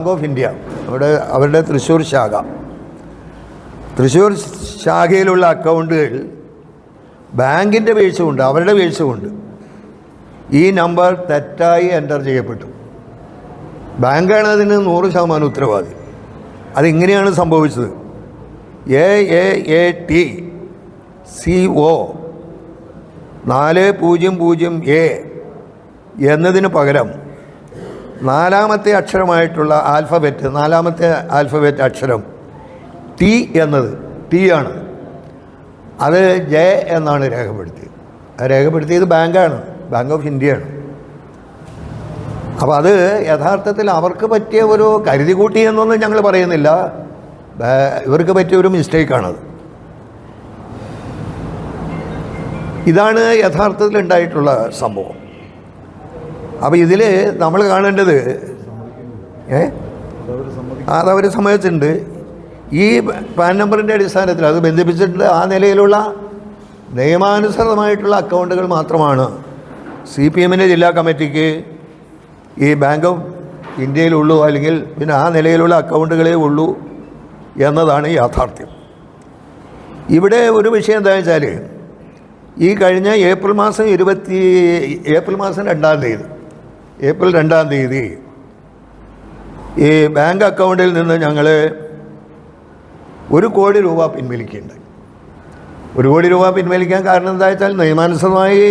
Bank of India അവിടെ അവരുടെ തൃശ്ശൂർ ശാഖ. തൃശ്ശൂർ ശാഖയിലുള്ള അക്കൗണ്ടുകൾ ബാങ്കിന്റെ വീഴ്ച കൊണ്ട് അവരുടെ വീഴ്ച കൊണ്ട് ഈ നമ്പർ തെറ്റായി എന്റർ ചെയ്യപ്പെട്ടു. ബാങ്കാണ് അതിന് നൂറ് ശതമാനം ഉത്തരവാദി. അതിങ്ങനെയാണ് സംഭവിച്ചത്. A A A T C O നാല് പൂജ്യം പൂജ്യം എ എന്നതിന് പകരം നാലാമത്തെ അക്ഷരമായിട്ടുള്ള ആൽഫബറ്റ് നാലാമത്തെ ആൽഫബറ്റ് അക്ഷരം ടി എന്നത് ടി ആണ്. അത് ജെ എന്നാണ് രേഖപ്പെടുത്തിയത്. രേഖപ്പെടുത്തിയത് ബാങ്കാണ് ബാങ്ക് ഓഫ് ഇന്ത്യയാണ്. അപ്പോൾ അത് യഥാർത്ഥത്തിൽ അവർക്ക് പറ്റിയ ഒരു കരുതി കൂട്ടി എന്നൊന്നും ഞങ്ങൾ പറയുന്നില്ല. ഇവർക്ക് പറ്റിയ ഒരു മിസ്റ്റേക്കാണത്. ഇതാണ് യഥാർത്ഥത്തിൽ ഉണ്ടായിട്ടുള്ള സംഭവം. അപ്പോൾ ഇതിൽ നമ്മൾ കാണേണ്ടത് ഏ? അതവർ സമ്മതിച്ചിട്ടുണ്ട്. ഈ പാൻ നമ്പറിന്റെ അടിസ്ഥാനത്തിൽ അത് ബന്ധിപ്പിച്ചിട്ടുണ്ട്. ആ നിലയിലുള്ള നിയമാനുസൃതമായിട്ടുള്ള അക്കൗണ്ടുകൾ മാത്രമാണ് സി പി എമ്മിന്റെ ജില്ലാ കമ്മിറ്റിക്ക് ഈ ബാങ്ക് ഓഫ് ഇന്ത്യയിലുള്ളൂ അല്ലെങ്കിൽ പിന്നെ ആ നിലയിലുള്ള അക്കൗണ്ടുകളേ ഉള്ളൂ എന്നതാണ് യാഥാർത്ഥ്യം. ഇവിടെ ഒരു വിഷയം എന്താ വെച്ചാൽ ഈ കഴിഞ്ഞ ഏപ്രിൽ മാസം ഇരുപത്തി ഏപ്രിൽ മാസം രണ്ടാം തീയതി ഏപ്രിൽ രണ്ടാം തീയതി ഈ ബാങ്ക് അക്കൗണ്ടിൽ നിന്ന് ഞങ്ങൾ ഒരു കോടി രൂപ പിൻവലിക്കുകയുണ്ടായി ഒരു കോടി രൂപ പിൻവലിക്കാൻ കാരണം എന്താ വെച്ചാൽ നിയമാനുസൃതമായി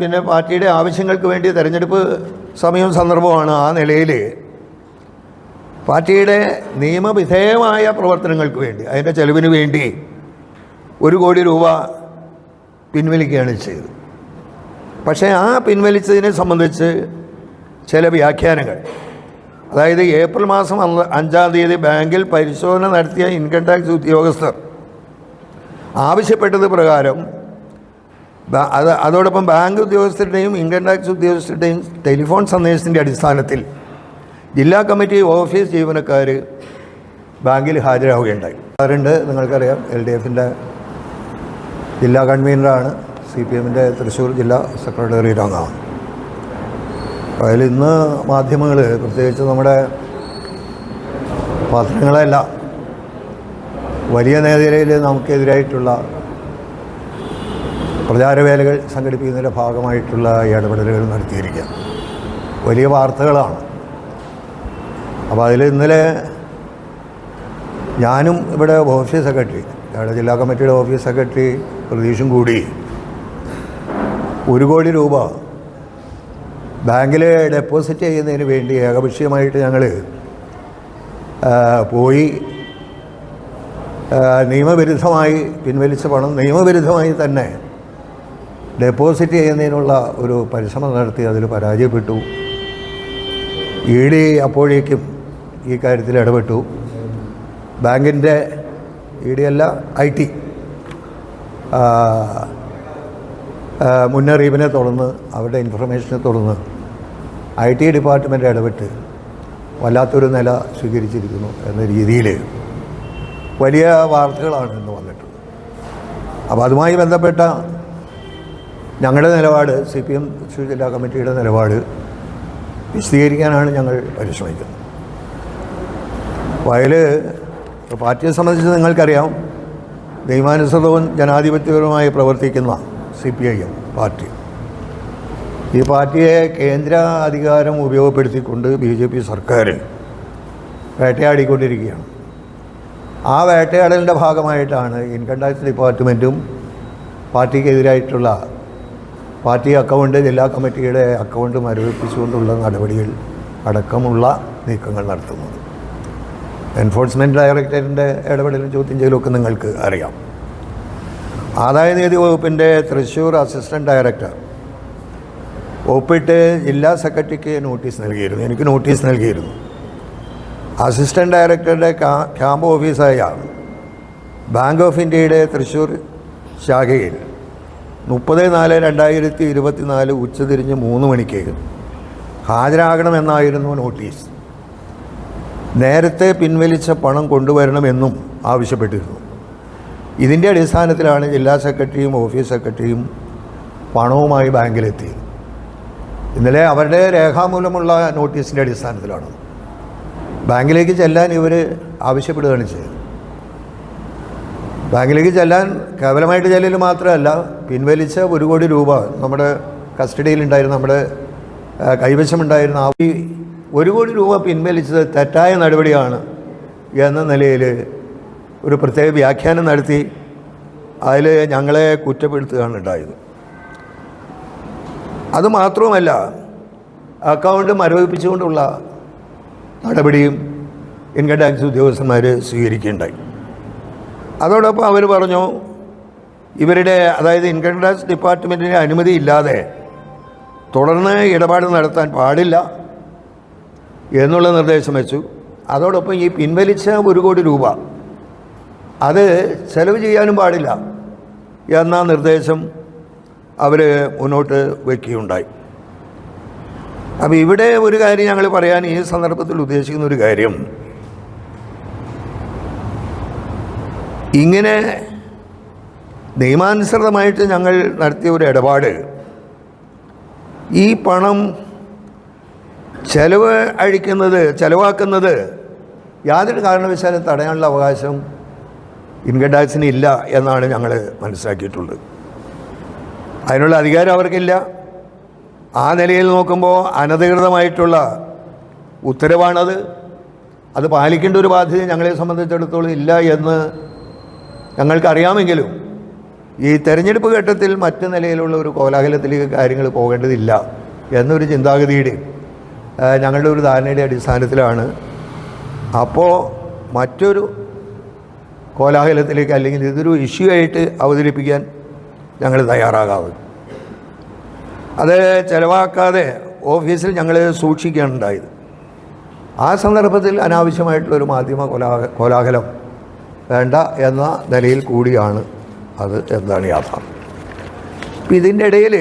പിന്നെ പാർട്ടിയുടെ ആവശ്യങ്ങൾക്ക് വേണ്ടി തെരഞ്ഞെടുപ്പ് സമയവും സന്ദർഭമാണ് ആ നിലയിൽ പാർട്ടിയുടെ നിയമവിധേയമായ പ്രവർത്തനങ്ങൾക്ക് വേണ്ടി അതിന്റെ ചെലവിന് വേണ്ടി ഒരു കോടി രൂപ പിൻവലിക്കുകയാണ് ചെയ്തത്. പക്ഷേ ആ പിൻവലിച്ചതിനെ സംബന്ധിച്ച് ചില വ്യാഖ്യാനങ്ങൾ. അതായത് ഏപ്രിൽ മാസം അഞ്ചാം തീയതി ബാങ്കിൽ പരിശോധന നടത്തിയ ഇൻകം ടാക്സ് ഉദ്യോഗസ്ഥർ ആവശ്യപ്പെട്ടത് പ്രകാരം അത് അതോടൊപ്പം ബാങ്ക് ഉദ്യോഗസ്ഥരുടെയും ഇൻകം ടാക്സ് ഉദ്യോഗസ്ഥരുടെയും ടെലിഫോൺ സന്ദേശത്തിന്റെ അടിസ്ഥാനത്തിൽ ജില്ലാ കമ്മിറ്റി ഓഫീസ് ജീവനക്കാർ ബാങ്കിൽ ഹാജരാവുകയുണ്ടായി. അതുണ്ട് നിങ്ങൾക്കറിയാം? എൽ ഡി എഫിന്റെ ജില്ലാ കൺവീനറാണ്. സി പി എമ്മിന്റെ തൃശ്ശൂർ ജില്ലാ സെക്രട്ടേറിയറ്റ് അംഗമാണ് അതിൽ ഇന്ന് മാധ്യമങ്ങൾ പ്രത്യേകിച്ച് നമ്മുടെ പത്രങ്ങളെല്ലാം വലിയ നിലയിൽ നമുക്കെതിരായിട്ടുള്ള പ്രചാരവേലകൾ സംഘടിപ്പിക്കുന്നതിന്റെ ഭാഗമായിട്ടുള്ള ഇടപെടലുകൾ നടത്തിയിരിക്കുക വലിയ വാർത്തകളാണ്. അപ്പോൾ അതിൽ ഇന്നലെ ഞാനും ഇവിടെ ഓഫീസ് സെക്രട്ടറി ഇവിടെ ജില്ലാ കമ്മിറ്റിയുടെ ഓഫീസ് സെക്രട്ടറി പ്രതീഷും കൂടി ഒരു കോടി രൂപ ബാങ്കിൽ ഡെപ്പോസിറ്റ് ചെയ്യുന്നതിന് വേണ്ടി ഏകപക്ഷീയമായിട്ട് ഞങ്ങൾ പോയി നിയമവിരുദ്ധമായി പിൻവലിച്ച പണം നിയമവിരുദ്ധമായി തന്നെ ഡെപ്പോസിറ്റ് ചെയ്യുന്നതിനുള്ള ഒരു പരിശ്രമം നടത്തി അതിൽ പരാജയപ്പെട്ടു. ഇ ഡി അപ്പോഴേക്കും ഈ കാര്യത്തിൽ ഇടപെട്ടു. ബാങ്കിന്റെ ഇ ഡി അല്ല ഐ ടി മുന്നറിയിപ്പിനെ തുടർന്ന് അവരുടെ ഇൻഫർമേഷനെ തുടർന്ന് ഐ ടി ഡിപ്പാർട്ട്മെന്റ് ഇടപെട്ട് വല്ലാത്തൊരു നില സ്വീകരിച്ചിരിക്കുന്നു എന്ന രീതിയിൽ വലിയ വാർത്തകളാണ് ഇന്ന് വന്നിട്ടുള്ളത്. അപ്പോൾ അതുമായി ബന്ധപ്പെട്ട ഞങ്ങളുടെ നിലപാട് സി പി എം തൃശ്ശൂർ ജില്ലാ കമ്മിറ്റിയുടെ നിലപാട് വിശദീകരിക്കാനാണ് ഞങ്ങൾ പരിശ്രമിക്കുന്നത്. വയൽ പാർട്ടിയെ സംബന്ധിച്ച് നിങ്ങൾക്കറിയാം നിയമാനുസൃതവും ജനാധിപത്യപരമായി പ്രവർത്തിക്കുന്ന C P I M party. ഈ പാർട്ടിയെ കേന്ദ്ര അധികാരം ഉപയോഗപ്പെടുത്തിക്കൊണ്ട് ബി ജെ പി സർക്കാർ വേട്ടയാടിക്കൊണ്ടിരിക്കുകയാണ്. ആ വേട്ടയാടലിന്റെ ഭാഗമായിട്ടാണ് ഇൻകം ടാക്സ് ഡിപ്പാർട്ട്മെന്റും പാർട്ടിക്കെതിരായിട്ടുള്ള പാർട്ടി അക്കൗണ്ട് ജില്ലാ കമ്മിറ്റിയുടെ അക്കൗണ്ട് മരവിപ്പിച്ചുകൊണ്ടുള്ള നടപടികൾ അടക്കമുള്ള നീക്കങ്ങൾ നടത്തുന്നത്. എൻഫോഴ്സ്മെന്റ് ഡയറക്ടറിന്റെ ഇടപെടലും ചോദ്യം ചെയ്യലൊക്കെ നിങ്ങൾക്ക് അറിയാം. ആദായ നികുതി വകുപ്പിന്റെ തൃശ്ശൂർ അസിസ്റ്റന്റ് ഡയറക്ടർ ഒപ്പിട്ട് ജില്ലാ സെക്രട്ടറിക്ക് നോട്ടീസ് നൽകിയിരുന്നു. എനിക്ക് നോട്ടീസ് നൽകിയിരുന്നു. അസിസ്റ്റന്റ് ഡയറക്ടറുടെ ക്യാമ്പ് ഓഫീസായ ബാങ്ക് ഓഫ് ഇന്ത്യയുടെ തൃശ്ശൂർ ശാഖയിൽ മുപ്പത് നാല് രണ്ടായിരത്തി ഇരുപത്തിനാല് ഉച്ചതിരിഞ്ഞ് മൂന്ന് മണിക്ക് ഹാജരാകണമെന്നായിരുന്നു നോട്ടീസ്. നേരത്തെ പിൻവലിച്ച പണം കൊണ്ടുവരണമെന്നും ആവശ്യപ്പെട്ടിരുന്നു. ഇതിന്റെ അടിസ്ഥാനത്തിലാണ് ജില്ലാ സെക്രട്ടറിയും ഓഫീസ് സെക്രട്ടറിയും പണവുമായി ബാങ്കിലെത്തിയത് ഇന്നലെ അവരുടെ രേഖാമൂലമുള്ള നോട്ടീസിന്റെ അടിസ്ഥാനത്തിലാണ്. ബാങ്കിലേക്ക് ചെല്ലാൻ ഇവർ ആവശ്യപ്പെടുകയാണ് ചെയ്തത്. ബാങ്കിലേക്ക് ചെല്ലാൻ കേവലമായിട്ട് ചെല്ലൽ മാത്രമല്ല പിൻവലിച്ച ഒരു കോടി രൂപ നമ്മുടെ കസ്റ്റഡിയിലുണ്ടായിരുന്ന നമ്മുടെ കൈവശമുണ്ടായിരുന്ന ആ ഒരു കോടി രൂപ പിൻവലിച്ചത് തെറ്റായ നടപടിയാണ് എന്ന നിലയിൽ ഒരു പ്രത്യേക വ്യാഖ്യാനം നടത്തി അതിൽ ഞങ്ങളെ കുറ്റപ്പെടുത്തുകയാണ് ഉണ്ടായത്. അതുമാത്രവുമല്ല അക്കൗണ്ട് മരവിപ്പിച്ചുകൊണ്ടുള്ള നടപടിയും ഇൻകം ടാക്സ് ഉദ്യോഗസ്ഥന്മാർ സ്വീകരിക്കുകയുണ്ടായി. അതോടൊപ്പം അവർ പറഞ്ഞു ഇവരുടെ അതായത് ഇൻകം ടാക്സ് ഡിപ്പാർട്ട്മെന്റിന്റെ അനുമതി ഇല്ലാതെ തുടർന്ന് ഇടപാട് നടത്താൻ പാടില്ല എന്നുള്ള നിർദ്ദേശം വെച്ചു. അതോടൊപ്പം ഈ പിൻവലിച്ച ഒരു കോടി രൂപ അത് ചെലവ് ചെയ്യാനും പാടില്ല എന്ന നിർദ്ദേശം അവർ മുന്നോട്ട് വയ്ക്കുകയുണ്ടായി അപ്പോൾ ഇവിടെ ഒരു കാര്യം ഞങ്ങൾ പറയാൻ ഈ സന്ദർഭത്തിൽ ഉദ്ദേശിക്കുന്ന ഒരു കാര്യം. ഇങ്ങനെ നിയമാനുസൃതമായിട്ട് ഞങ്ങൾ നടത്തിയ ഒരു ഇടപാട് ഈ പണം ചെലവ് അഴിക്കുന്നത് ചെലവാക്കുന്നത് യാതൊരു കാരണവശാലും തടയാനുള്ള അവകാശം ഇൻകം ഇല്ല എന്നാണ് ഞങ്ങൾ മനസ്സിലാക്കിയിട്ടുള്ളത്. അതിനുള്ള അധികാരം അവർക്കില്ല. ആ നിലയിൽ നോക്കുമ്പോൾ അനധികൃതമായിട്ടുള്ള ഉത്തരവാണത്. അത് പാലിക്കേണ്ട ഒരു ബാധ്യത ഞങ്ങളെ സംബന്ധിച്ചിടത്തോളം ഇല്ല എന്ന് ഞങ്ങൾക്കറിയാമെങ്കിലും ഈ തെരഞ്ഞെടുപ്പ് ഘട്ടത്തിൽ മറ്റു നിലയിലുള്ള ഒരു കോലാഹലത്തിലേക്ക് കാര്യങ്ങൾ പോകേണ്ടതില്ല എന്നൊരു ചിന്താഗതിയുടെ ഞങ്ങളുടെ ഒരു ധാരണയുടെ അടിസ്ഥാനത്തിലാണ്. അപ്പോൾ മറ്റൊരു കോലാഹലത്തിലേക്ക് അല്ലെങ്കിൽ ഇതൊരു ഇഷ്യൂ ആയിട്ട് അവതരിപ്പിക്കാൻ ഞങ്ങൾ തയ്യാറാകാവ്. അത് ചിലവാക്കാതെ ഓഫീസിൽ ഞങ്ങൾ സൂക്ഷിക്കുകയാണുണ്ടായത് ആ സന്ദർഭത്തിൽ അനാവശ്യമായിട്ടുള്ളൊരു മാധ്യമ കോലാഹ കോലാഹലം വേണ്ട എന്ന നിലയിൽ കൂടിയാണ് അത് എന്താണ് യാഥാർത്ഥ്യം. ഇപ്പം ഇതിന്റെ ഇടയിൽ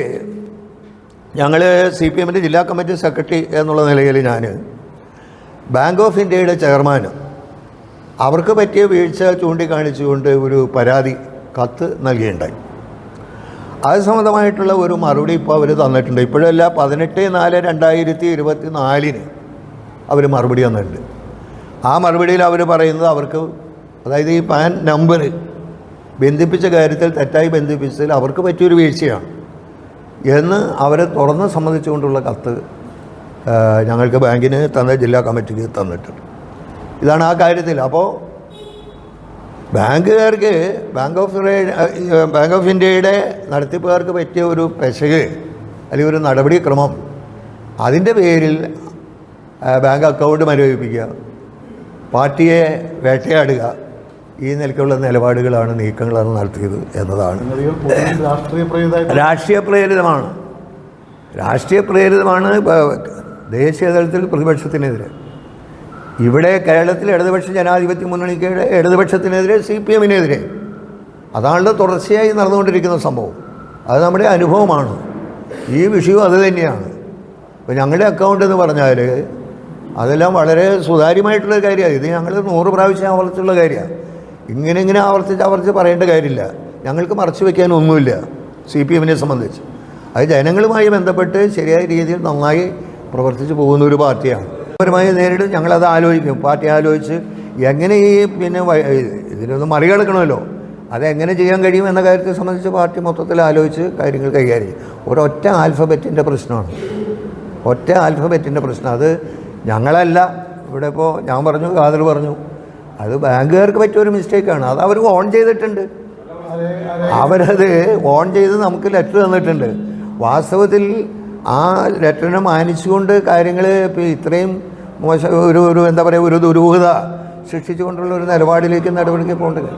ഞങ്ങൾ സി പി എമ്മിന്റെ ജില്ലാ കമ്മിറ്റി സെക്രട്ടറി എന്നുള്ള നിലയിൽ ഞാൻ ബാങ്ക് ഓഫ് ഇന്ത്യയുടെ ചെയർമാന് അവർക്ക് പറ്റിയ വീഴ്ച ചൂണ്ടിക്കാണിച്ചുകൊണ്ട് ഒരു പരാതി കത്ത് നൽകിയിട്ടുണ്ടായി അത് സംബന്ധമായിട്ടുള്ള ഒരു മറുപടി ഇപ്പോൾ അവർ തന്നിട്ടുണ്ട്. ഇപ്പോഴല്ല പതിനെട്ട് നാല് രണ്ടായിരത്തി ഇരുപത്തി നാലിന് അവർ മറുപടി തന്നിട്ടുണ്ട്. ആ മറുപടിയിൽ അവർ പറയുന്നത് അവർക്ക് അതായത് ഈ പാൻ നമ്പർ ബന്ധിപ്പിച്ച കാര്യത്തിൽ തെറ്റായി ബന്ധിപ്പിച്ചതിൽ അവർക്ക് പറ്റിയൊരു വീഴ്ചയാണ് എന്ന് അവരെ തുറന്ന് സംബന്ധിച്ചുകൊണ്ടുള്ള കത്ത് ഞങ്ങൾക്ക് ബാങ്കിന് തന്ന ജില്ലാ കമ്മിറ്റിക്ക് തന്നിട്ടുണ്ട്. ഇതാണ് ആ കാര്യത്തിൽ. അപ്പോൾ ബാങ്കുകാർക്ക് ബാങ്ക് ഓഫ് ബാങ്ക് ഓഫ് ഇന്ത്യയുടെ നടത്തിപ്പുകാർക്ക് പറ്റിയ ഒരു പെശക് അല്ലെങ്കിൽ ഒരു നടപടിക്രമം അതിന്റെ പേരിൽ ബാങ്ക് അക്കൗണ്ട് മരവിപ്പിക്കുക പാർട്ടിയെ വേട്ടയാടുക ഈ നിലയ്ക്കുള്ള നിലപാടുകളാണ് നീക്കങ്ങളാണ് നടത്തിയത് എന്നതാണ്. രാഷ്ട്രീയ പ്രേരിതമാണ്. രാഷ്ട്രീയ പ്രേരിതമാണ് ദേശീയ തലത്തിൽ പ്രതിപക്ഷത്തിനെതിരെ. ഇവിടെ കേരളത്തിൽ ഇടതുപക്ഷ ജനാധിപത്യ മുന്നണിക്ക് ഇടതുപക്ഷത്തിനെതിരെ സി പി എമ്മിനെതിരെ. അതാണല്ലോ തുടർച്ചയായി നടന്നുകൊണ്ടിരിക്കുന്ന സംഭവം. അത് നമ്മുടെ അനുഭവമാണ്. ഈ വിഷയവും അത് തന്നെയാണ്. ഇപ്പോൾ ഞങ്ങളുടെ അക്കൗണ്ട് എന്ന് പറഞ്ഞാൽ അതെല്ലാം വളരെ സുതാര്യമായിട്ടുള്ള കാര്യമാണ്. ഇത് ഞങ്ങൾ നൂറ് പ്രാവശ്യം ആവർത്തിച്ചുള്ള കാര്യമാണ്. ഇങ്ങനെ ഇങ്ങനെ ആവർത്തിച്ച് ആവർത്തിച്ച് പറയേണ്ട കാര്യമില്ല. ഞങ്ങൾക്ക് മറച്ചു വയ്ക്കാനൊന്നുമില്ല സി പി എമ്മിനെ സംബന്ധിച്ച്. അത് ജനങ്ങളുമായി ബന്ധപ്പെട്ട് ശരിയായ രീതിയിൽ നന്നായി പ്രവർത്തിച്ചു പോകുന്ന ഒരു പാർട്ടിയാണ്. പരമായി നേരിട്ട് ഞങ്ങളത് ആലോചിക്കും. പാർട്ടി ആലോചിച്ച് എങ്ങനെ ഈ പിന്നെ ഇതിനൊന്ന് മറികടക്കണമല്ലോ അതെങ്ങനെ ചെയ്യാൻ കഴിയും എന്ന കാര്യത്തെ സംബന്ധിച്ച് പാർട്ടി മൊത്തത്തിൽ ആലോചിച്ച് കാര്യങ്ങൾ കൈകാര്യം ചെയ്യും. ഒരൊറ്റ ആൽഫബറ്റിന്റെ പ്രശ്നമാണ്. ഒറ്റ ആൽഫബറ്റിന്റെ പ്രശ്നം. അത് ഞങ്ങളല്ല. ഇവിടെ ഇപ്പോൾ ഞാൻ പറഞ്ഞു കാതൽ പറഞ്ഞു. അത് ബാങ്കുകാർക്ക് പറ്റിയ ഒരു മിസ്റ്റേക്കാണ്. അത് അവർ ഓൺ ചെയ്തിട്ടുണ്ട്. അവരത് ഓൺ ചെയ്ത് നമുക്ക് ലെറ്റർ തന്നിട്ടുണ്ട്. വാസ്തവത്തിൽ ആ ലെറ്ററിനെ മാനിച്ചുകൊണ്ട് കാര്യങ്ങൾ ഇപ്പോൾ ഇത്രയും മോശം ഒരു ഒരു എന്താ പറയുക ഒരു ദുരൂഹത സൃഷ്ടിച്ചുകൊണ്ടുള്ള ഒരു നിലപാടിലേക്ക് നടപടിക്ക് പോകേണ്ടത്.